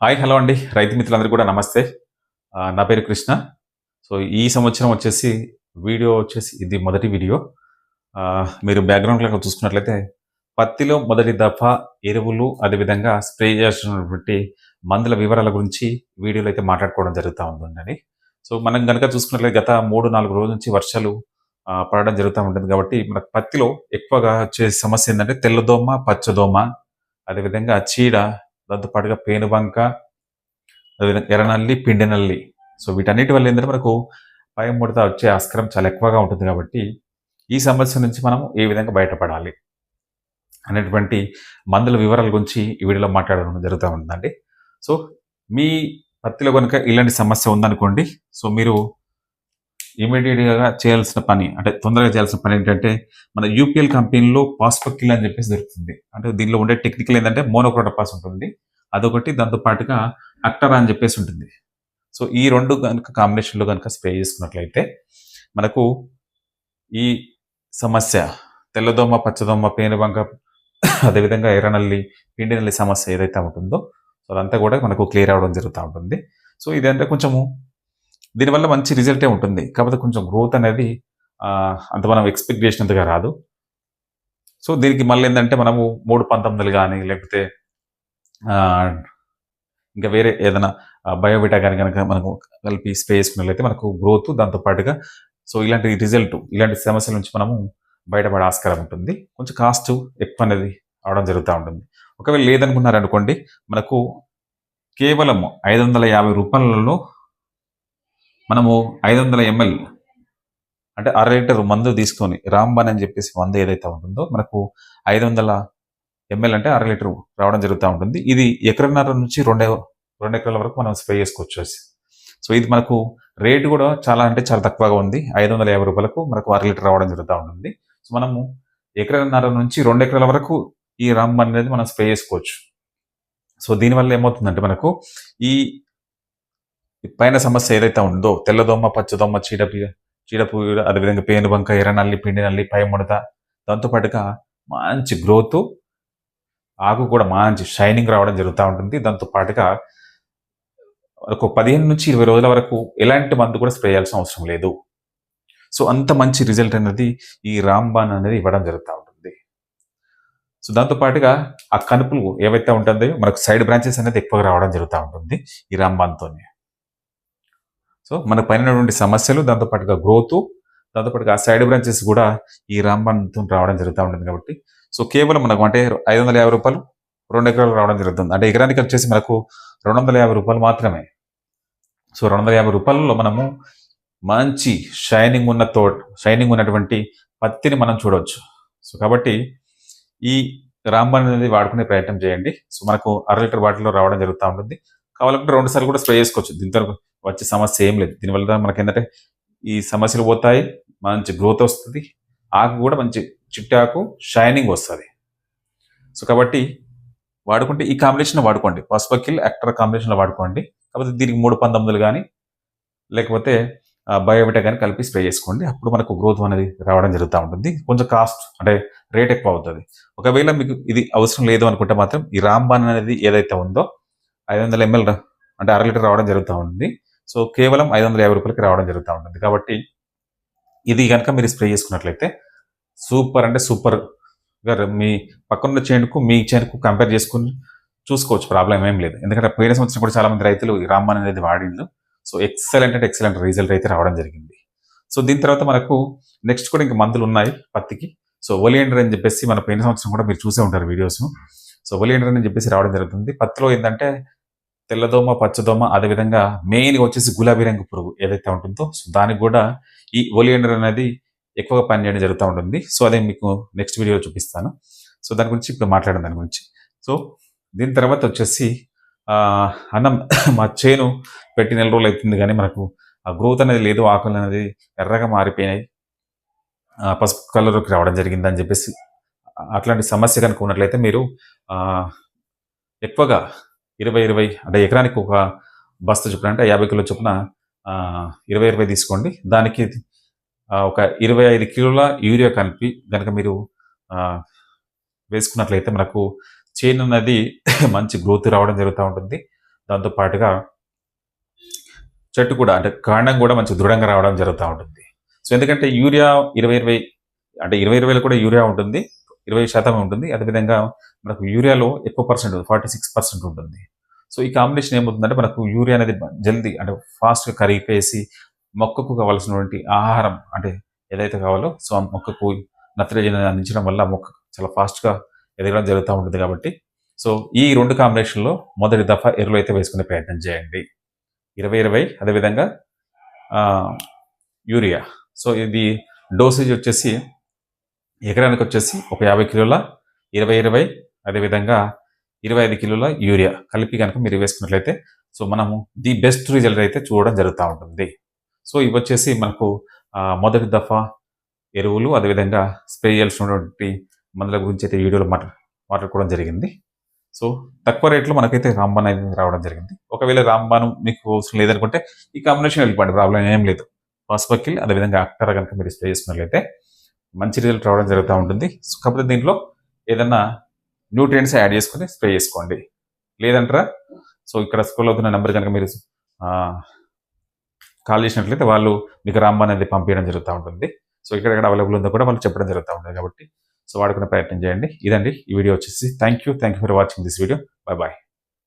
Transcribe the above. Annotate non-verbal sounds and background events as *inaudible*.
Hi hello అండి. రైతు మిత్రులందరూ కూడా నమస్తే. నా పేరు కృష్ణ. సో ఈ సంవత్సరం వచ్చేసి వీడియో వచ్చేసి ఇది మొదటి వీడియో. మీరు బ్యాక్గ్రౌండ్ బ్యాక్గ్రౌండ్లో చూసుకున్నట్లయితే పత్తిలో మొదటి దఫా ఎరువులు అదేవిధంగా స్ప్రే చేస్తున్నటువంటి మందుల వివరాల గురించి వీడియోలో అయితే మాట్లాడుకోవడం జరుగుతూ ఉందండి. సో మనం కనుక చూసుకున్నట్లయితే గత మూడు నాలుగు రోజుల నుంచి వర్షాలు పడడం జరుగుతూ ఉంటుంది కాబట్టి మనకు పత్తిలో ఎక్కువగా వచ్చే సమస్య ఏంటంటే తెల్లదోమ పచ్చదోమ అదేవిధంగా చీడ దాంతోపాటుగా పేనుబంక ఎర్రనల్లి పిండి నల్లి సో వీటన్నిటి వల్ల ఏంటంటే మనకు పై ముడత వచ్చే ఆస్కారం చాలా ఎక్కువగా ఉంటుంది కాబట్టి ఈ సమస్య నుంచి మనం ఏ విధంగా బయటపడాలి అనేటువంటి మందుల వివరాల గురించి ఈ వీడియోలో మాట్లాడడం జరుగుతూ ఉంటుందండి సో మీ పత్తిలో కనుక ఇలాంటి సమస్య ఉందనుకోండి సో మీరు ఇమీడియట్గా చేయాల్సిన పని అంటే తొందరగా చేయాల్సిన పని ఏంటంటే మన యూపీఎల్ కంపెనీలో పాస్పకిల్ అని చెప్పేసి దొరుకుతుంది. అంటే దీనిలో ఉండే టెక్నికల్ ఏంటంటే మోనోక్రోటోపాస్ ఉంటుంది. అదొకటి దాంతో పాటుగా అక్టరా అని చెప్పేసి ఉంటుంది. సో ఈ రెండు కనుక కాంబినేషన్లో కనుక స్ప్రే చేసుకున్నట్లయితే మనకు ఈ సమస్య తెల్లదోమ పచ్చదోమ పేనుబంక అదేవిధంగా ఎర్రనల్లి పిండి నల్లి సమస్య ఏదైతే ఉంటుందో సో అదంతా కూడా మనకు క్లియర్ అవ్వడం జరుగుతూ ఉంటుంది. సో ఇదంటే కొంచెము దీనివల్ల మంచి రిజల్టే ఉంటుంది. కాకపోతే కొంచెం గ్రోత్ అనేది అంత మనం ఎక్స్పెక్ట్ చేసినంతగా రాదు. సో దీనికి మళ్ళీ ఏంటంటే మనము మూడు పంతొమ్మిదిలు కానీ లేకపోతే ఇంకా వేరే ఏదైనా బయోబిటా కానీ కనుక మనకు కలిపి స్ప్రే చేసుకున్నట్లయితే మనకు గ్రోత్ దాంతో పాటుగా సో ఇలాంటి రిజల్ట్ ఇలాంటి సమస్యల నుంచి మనము బయటపడే ఆస్కారం ఉంటుంది. కొంచెం కాస్ట్ ఎక్కువ అనేది అవడం జరుగుతూ ఉంటుంది. ఒకవేళ లేదనుకున్నారనుకోండి మనకు కేవలం ఐదు వందల యాభై రూపాయలలో మనము ఐదు వందల ఎంఎల్ అంటే అర లీటర్ మందు తీసుకొని రాంబాన్ అని చెప్పేసి మందు ఏదైతే ఉంటుందో మనకు ఐదు వందల ఎంఎల్ అంటే అర లీటర్ రావడం జరుగుతూ ఉంటుంది. ఇది ఎకరన్నర నుంచి రెండు రెండు ఎకరాల వరకు మనం స్ప్రే చేసుకోవచ్చు సో ఇది మనకు రేటు కూడా చాలా అంటే చాలా తక్కువగా ఉంది. ఐదు వందల యాభై రూపాయలకు మనకు అర లీటర్ రావడం జరుగుతూ ఉంటుంది. సో మనము ఎకరన్నర నుంచి రెండు ఎకరాల వరకు ఈ రాంబాన్ అనేది మనం స్ప్రే చేసుకోవచ్చు. సో దీనివల్ల ఏమవుతుందంటే మనకు ఈ పైన సమస్య ఏదైతే ఉందో తెల్లదోమ పచ్చదోమ చీడపి చీడపు అదేవిధంగా పేనుబంక ఎర్రనల్లి పిండి నల్లి పై ముడత దాంతోపాటుగా మంచి గ్రోత్ ఆకు కూడా మంచి షైనింగ్ రావడం జరుగుతూ ఉంటుంది. దాంతో పాటుగా ఒక పదిహేను నుంచి ఇరవై రోజుల వరకు ఎలాంటి మందు కూడా స్ప్రే చేయాల్సిన అవసరం లేదు. సో అంత మంచి రిజల్ట్ అనేది ఈ రాంబాన్ అనేది ఇవ్వడం జరుగుతూ ఉంటుంది. సో దాంతోపాటుగా ఆ కనుపులు ఏవైతే ఉంటుందో మనకు సైడ్ బ్రాంచెస్ అనేది ఎక్కువగా రావడం జరుగుతూ ఉంటుంది ఈ రాంబాన్తోనే సో మన పైనటువంటి సమస్యలు దాంతో పాటుగా గ్రోత్ దాంతోపాటుగా ఆ సైడ్ బ్రాంచెస్ కూడా ఈ రాంబాన్తో రావడం జరుగుతూ ఉంటుంది కాబట్టి సో కేవలం మనకు అంటే ఐదు వందల యాభై రూపాయలు రెండు ఎకరాలు రావడం జరుగుతుంది. అంటే ఎకరానికి వచ్చేసి మనకు రెండు వందల యాభై రూపాయలు మాత్రమే. సో రెండు వందల యాభై రూపాయలలో మనము మంచి షైనింగ్ ఉన్న తో షైనింగ్ ఉన్నటువంటి పత్తిని మనం చూడవచ్చు సో కాబట్టి ఈ రాంబాన్ అనేది వాడుకునే ప్రయత్నం చేయండి. సో మనకు అర లీటర్ బాటిల్లో రావడం జరుగుతూ ఉంటుంది. కావాలంటే రెండు సార్లు కూడా స్ప్రే చేసుకోవచ్చు. దీంతో వచ్చే సమస్య ఏం లేదు. దీనివల్ల మనకి ఏంటంటే ఈ సమస్యలు పోతాయి మంచి గ్రోత్ వస్తుంది ఆకు కూడా మంచి చిట్టాకు షైనింగ్ వస్తుంది. సో కాబట్టి వాడుకుంటే ఈ కాంబినేషన్ వాడుకోండి. పసుపకిల్ యాక్టర్ కాంబినేషన్లో వాడుకోండి. కాకపోతే దీనికి మూడు పంతొమ్మిదిలు కానీ లేకపోతే బయోబిటా కానీ కలిపి స్ప్రే చేసుకోండి. అప్పుడు మనకు గ్రోత్ అనేది రావడం జరుగుతూ ఉంటుంది. కొంచెం కాస్ట్ అంటే రేట్ ఎక్కువ అవుతుంది. ఒకవేళ మీకు ఇది అవసరం లేదు అనుకుంటే మాత్రం ఈ రాంబాన్ అనేది ఏదైతే ఉందో ఐదు వందల ఎంఎల్ అంటే అర లీటర్ రావడం జరుగుతూ ఉంటుంది. సో కేవలం ఐదు వందల యాభై రూపాయలకి రావడం జరుగుతూ ఉంటుంది. కాబట్టి ఇది కనుక మీరు స్ప్రే చేసుకున్నట్లయితే సూపర్ అంటే సూపర్. గారు మీ పక్కన చేనుకు మీ చేనుకు కంపేర్ చేసుకుని చూసుకోవచ్చు ప్రాబ్లం ఏం లేదు. ఎందుకంటే పోయిన సంవత్సరం కూడా చాలామంది రైతులు ఈ రామ్మన్ అనేది వాడిండు సో ఎక్సలెంట్ అంటే ఎక్సలెంట్ రిజల్ట్ అయితే రావడం జరిగింది. సో దీని తర్వాత మనకు నెక్స్ట్ కూడా ఇంకా మందులు ఉన్నాయి పత్తికి. సో ఒలియండర్ అని చెప్పేసి మన పోయిన సంవత్సరం కూడా మీరు చూసే ఉంటారు వీడియోస్. సో ఒలియండర్ అని చెప్పేసి రావడం జరుగుతుంది. పత్తిలో ఏంటంటే తెల్లదోమ పచ్చదోమ అదేవిధంగా మెయిన్గా వచ్చేసి గులాబీ రంగు పురుగు ఏదైతే ఉంటుందో సో దానికి కూడా ఈ ఒలియండర్ అనేది ఎక్కువగా పనిచేయడం జరుగుతూ ఉంటుంది. సో అదే మీకు నెక్స్ట్ వీడియోలో చూపిస్తాను. సో దాని గురించి ఇప్పుడు మాట్లాడడం దాని గురించి. సో దీని తర్వాత వచ్చేసి అన్నం మా చేను పెట్టి నెల రోజులు అవుతుంది కానీ మనకు ఆ గ్రోత్ అనేది లేదు ఆకులు అనేది ఎర్రగా మారిపోయినాయి. పసుపు కలర్కి రావడం జరిగింది అని చెప్పేసి అట్లాంటి సమస్య కనుక ఉన్నట్లయితే మీరు ఎక్కువగా ఇరవై ఇరవై అంటే ఎకరానికి ఒక బస్తా చొప్పున అంటే యాభై కిలో చొప్పున ఇరవై ఇరవై తీసుకోండి. దానికి ఒక ఇరవై ఐదు కిలోల యూరియా కలిపి కనుక మీరు వేసుకున్నట్లయితే మనకు చేను అనేది *coughs* మంచి గ్రోత్ రావడం జరుగుతూ ఉంటుంది. దాంతో పాటుగా చెట్టు కూడా అంటే కాండం కూడా మంచి దృఢంగా రావడం జరుగుతూ ఉంటుంది. సో ఎందుకంటే యూరియా ఇరవై ఇరవై అంటే ఇరవై ఇరవైలో కూడా యూరియా ఉంటుంది. ఇరవై శాతం ఉంటుంది. అదేవిధంగా మనకు యూరియాలో ఎక్కువ పర్సెంట్ ఫార్టీ సిక్స్ పర్సెంట్ ఉంటుంది. సో ఈ కాంబినేషన్ ఏమవుతుందంటే మనకు యూరియా అనేది జల్దీ అంటే ఫాస్ట్గా కరిగిపేసి మొక్కకు కావాల్సినటువంటి ఆహారం అంటే ఏదైతే కావాలో సో ఆ మొక్కకు నత్రజని అందించడం వల్ల మొక్క చాలా ఫాస్ట్గా ఎదగడం జరుగుతూ ఉంటుంది కాబట్టి. సో ఈ రెండు కాంబినేషన్లో మొదటి దఫా ఎరువులు అయితే వేసుకునే ప్రయత్నం చేయండి. ఇరవై ఇరవై అదేవిధంగా యూరియా. సో ఇది డోసేజ్ వచ్చేసి ఎకరానికి వచ్చేసి ఒక యాభై కిలోల ఇరవై ఇరవై అదేవిధంగా ఇరవై ఐదు కిలోల యూరియా కలిపి కనుక మీరు వేసుకున్నట్లయితే సో మనము ది బెస్ట్ రిజల్ట్ అయితే చూడడం జరుగుతూ ఉంటుంది. సో ఇవి వచ్చేసి మనకు మొదటి దఫా ఎరువులు అదేవిధంగా స్ప్రే చేయాల్సినటువంటి మందుల గురించి అయితే వీడియోలో మాట్లా మాట్లాడుకోవడం జరిగింది. సో తక్కువ రేట్లో మనకైతే రాంబాన్ అనేది రావడం జరిగింది. ఒకవేళ రాంబాను మీకు అవసరం లేదనుకుంటే ఈ కాంబినేషన్ వెళ్ళిపోండి ప్రాబ్లం ఏం లేదు. పాస్బకిల్ అదేవిధంగా అక్టర్ కనుక మీరు స్ప్రే చేసుకున్నట్లయితే మంచి రిజల్ట్ రావడం జరుగుతూ ఉంటుంది. సో కాకపోతే దీంట్లో ఏదన్నా న్యూట్రియంట్స్ యాడ్ చేసుకొని స్ప్రే చేసుకోండి. లేదంటారా? సో ఇక్కడ స్కూల్ అవుతున్న నెంబర్ కనుక మీరు కాల్ చేసినట్లయితే వాళ్ళు మీకు రాంబాన్ అనేది పంపించడం జరుగుతూ ఉంటుంది. సో ఇక్కడ ఎక్కడ అవైలబుల్ ఉందో కూడా వాళ్ళు చెప్పడం జరుగుతూ ఉంటుంది కాబట్టి. సో వాడుకునే ప్రయత్నం చేయండి. ఇదండి. ఈ వీడియో వచ్చేసి. Thank you thank you for watching this video bye bye